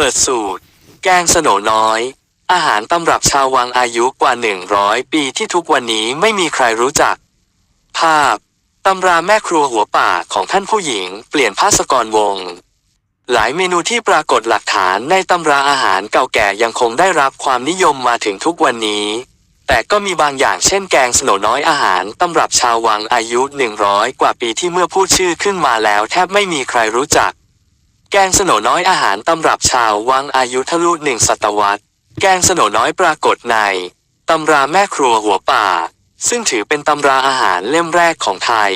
เปิดสูตร แกงสโนน้อย อาหารตำรับชาววังอายุกว่า 100 ปีที่ทุกวันนี้ไม่มีใครรู้จัก ภาพตำราแม่ครัวหัวป่าของท่านผู้หญิงเปลี่ยนภาสกรวง หลายเมนูที่ปรากฏหลักฐานในตำราอาหารเก่าแก่ยังคงได้รับความนิยมมาถึงทุกวันนี้ แต่ก็มีบางอย่างเช่นแกงสโนน้อยอาหารตำรับชาววังอายุ 100 กว่าปีที่เมื่อพูดชื่อขึ้นมาแล้วแทบไม่มีใครรู้จัก แกงสโนน้อยอาหารตำรับชาววังอายุทะลุหนึ่งศตวรรษ แกงสโนน้อยปรากฏในตำราแม่ครัวหัวป่า ซึ่งถือเป็นตำราอาหารเล่มแรกของไทย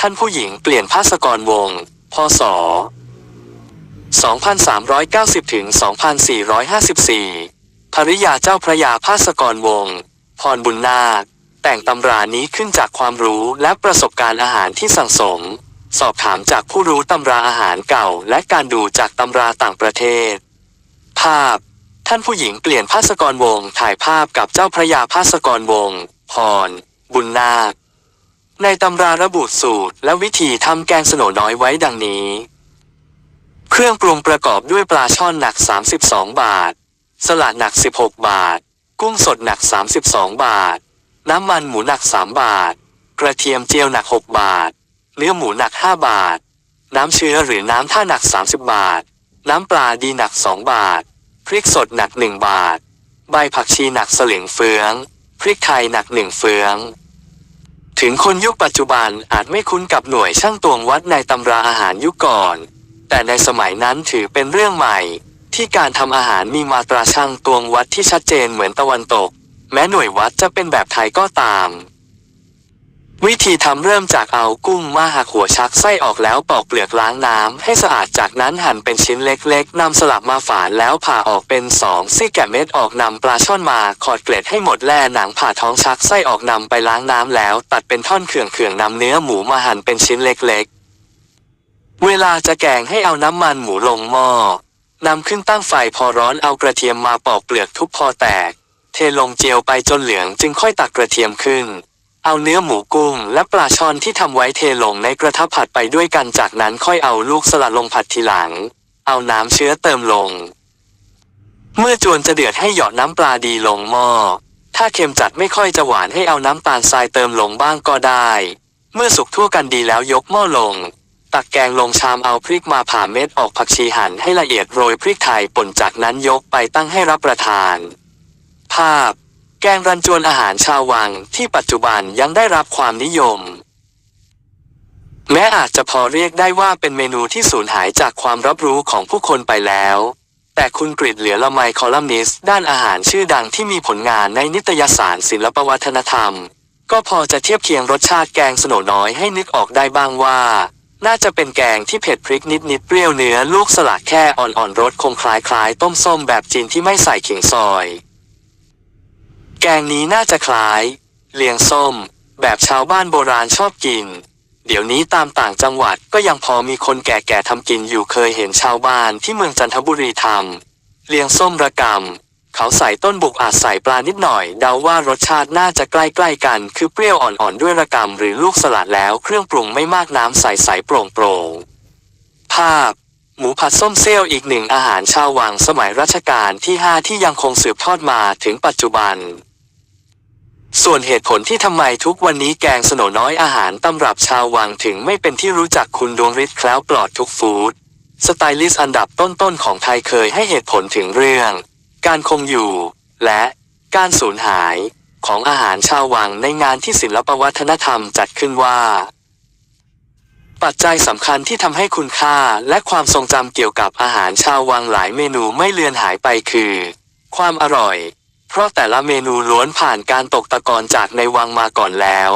ท่านผู้หญิงเปลี่ยนภาสกรวง พศ 2390ถึง2454 ภริยาเจ้าพระยาภาสกรวง พรบุญนาค แต่งตำรานี้ขึ้นจากความรู้และประสบการณ์อาหารที่สั่งสม สอบถามจากผู้รู้ตำราอาหารเก่า และการดูจากตำราต่างประเทศ ภาพ ท่านผู้หญิงเปลี่ยนภาสกรวงถ่ายภาพกับเจ้าพระยาภาสกรวงพร บุญนาค ในตำราระบุสูตรและวิธีทำแกงสโหนน้อยไว้ดังนี้ เครื่องปรุงประกอบด้วยปลาช่อนหนัก 32 บาท สลัดหนัก 16 บาท กุ้งสดหนัก 32 บาท น้ำมันหมูหนัก 3 บาท กระเทียมเจียวหนัก 6 บาท เนื้อหมูหนัก 5 บาท น้ำเชื้อหรือน้ำท่าหนัก 30 บาท น้ำปลาดีหนัก 2 บาท พริกสดหนัก 1 บาท ใบผักชีหนักสลึงเฟือง พริกไทยหนัก1เฟือง ถึงคนยุคปัจจุบันอาจไม่คุ้นกับหน่วยช่างตวงวัดในตำราอาหารยุคก่อน แต่ในสมัยนั้นถือเป็นเรื่องใหม่ ที่การทำอาหารมีมาตราช่างตวงวัดที่ชัดเจนเหมือนตะวันตก แม้หน่วยวัดจะเป็นแบบไทยก็ตาม วิธีทำเริ่มจากเอากุ้งมาหักหัวชักไส้ออกแล้วปอกเปลือกล้างน้ำให้สะอาดจากนั้นหั่นเป็นชิ้นเล็กๆนำสลับมาฝานแล้วผ่าออกเป็นสองซี่แกะเม็ดออกนำปลาช่อนมาขอดเกล็ดให้หมดแล่หนังผ่าท้องชักไส้ออกนำไปล้างน้ำแล้ว ตัดเป็นท่อนเขื่องๆนำเนื้อหมูมาหั่นเป็นชิ้นเล็กๆ เวลาจะแกงให้เอาน้ำมันหมูลงหม้อนำขึ้นตั้งไฟพอร้อนเอากระเทียมมาปอกเปลือกทุบพอแตก เทลงเจียวไปจนเหลืองจึงค่อยตักกระเทียมขึ้น เอาเนื้อหมูกุ้งและปลาช่อนที่ทำไว้เทลงในกระทะผัดไปด้วยกันจากนั้นค่อยเอาลูกสลัดลงผัดทีหลัง เอาน้ำเชื้อเติมลง เมื่อจวนจะเดือดให้หยอดน้ำปลาดีลงหม้อ ถ้าเค็มจัดไม่ค่อยจะหวานให้เอาน้ำตาลทรายเติมลงบ้างก็ได้ เมื่อสุกทั่วกันดีแล้วยกหม้อลง ตักแกงลงชามเอาพริกมาผ่าเม็ดออกผักชีหั่นให้ละเอียดโรยพริกไทยป่นจากนั้นยกไปตั้งให้รับประทาน ภาพ แกงรันจวนอาหารชาววังที่ปัจจุบันยังได้รับความนิยม แม้อาจจะพอเรียกได้ว่าเป็นเมนูที่สูญหายจากความรับรู้ของผู้คนไปแล้ว แต่คุณกริดเหลือละไมคอลัมนิสต์ด้านอาหารชื่อดังที่มีผลงานในนิตยสารศิลปวัฒนธรรม ก็พอจะเทียบเคียงรสชาติแกงสโนน้อยให้นึกออกได้บ้างว่า น่าจะเป็นแกงที่เผ็ดพริกนิดๆเปรี้ยวเนื้อลูกสลัดแค่อ่อนๆรสคงคล้ายๆ ต้มส้มแบบจีนที่ไม่ใส่ขิงซอย แกงนี้น่าจะคล้าย เลียงส้ม แบบชาวบ้านโบราณชอบกิน เดี๋ยวนี้ตามต่างจังหวัดก็ยังพอมีคนแก่ๆทำกินอยู่เคยเห็นชาวบ้านที่เมืองจันทบุรีทำเลียงส้มระกำเขาใส่ต้นบุกอาจใส่ปลานิดหน่อย เดาว่ารสชาติน่าจะใกล้ๆกัน คือเปรี้ยวอ่อนๆด้วยระกำหรือลูกสลัดแล้วเครื่องปรุงไม่มากน้ำใสๆโปร่งๆภาพหมูผัดส้มเซี่ยวอีกหนึ่งอาหารชาววังสมัยรัชกาลที่ 5 ที่ยังคงสืบทอดมาถึงปัจจุบัน ส่วนเหตุผลที่ทำไมทุกวันนี้แกงสโนน้อยอาหารตำรับชาววังถึงไม่เป็นที่รู้จักคุณดวงฤทธิ์แคล้วปลอดทุกฟู้ดสไตลิสต์อันดับต้นๆของไทยเคยให้เหตุผลถึงเรื่อง การคงอยู่ และการสูญหายของอาหารชาววังในงานที่ศิลปวัฒนธรรมจัดขึ้นว่า ปัจจัยสำคัญที่ทำให้คุณค่าและความทรงจำเกี่ยวกับอาหารชาววังหลายเมนูไม่เลือนหายไปคือ ความอร่อย เพราะแต่ละเมนูล้วนผ่านการตกตะกอนจากในวังมาก่อนแล้ว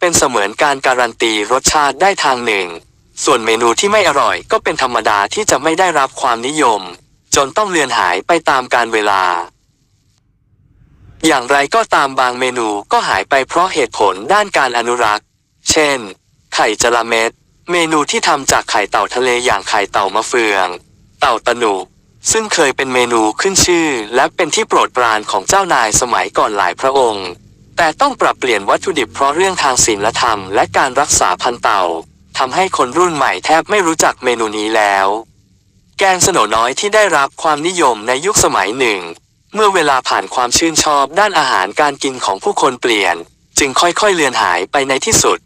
เป็นเสมือนการการันตีรสชาติได้ทางหนึ่ง ส่วนเมนูที่ไม่อร่อยก็เป็นธรรมดาที่จะไม่ได้รับความนิยม จนต้องเลือนหายไปตามกาลเวลา อย่างไรก็ตามบางเมนูก็หายไปเพราะเหตุผลด้านการอนุรักษ์ เช่น ไข่จระเม็ด เมนูที่ทำจากไข่เต่าทะเลอย่างไข่เต่ามะเฟือง เต่าตะหนุ ซึ่งเคยเป็นเมนูขึ้นชื่อ และเป็นที่โปรดปรานของเจ้านายสมัยก่อนหลายพระองค์ แต่ต้องปรับเปลี่ยนวัตถุดิบเพราะเรื่องทางศีลธรรมและการรักษาพันธุ์เต่าทำให้คนรุ่นใหม่แทบไม่รู้จักเมนูนี้แล้ว แกงสโหนน้อยที่ได้รับความนิยมในยุคสมัยหนึ่ง เมื่อเวลาผ่านความชื่นชอบด้านอาหารการกินของผู้คนเปลี่ยน จึงค่อยๆเลือนหายไปในที่สุด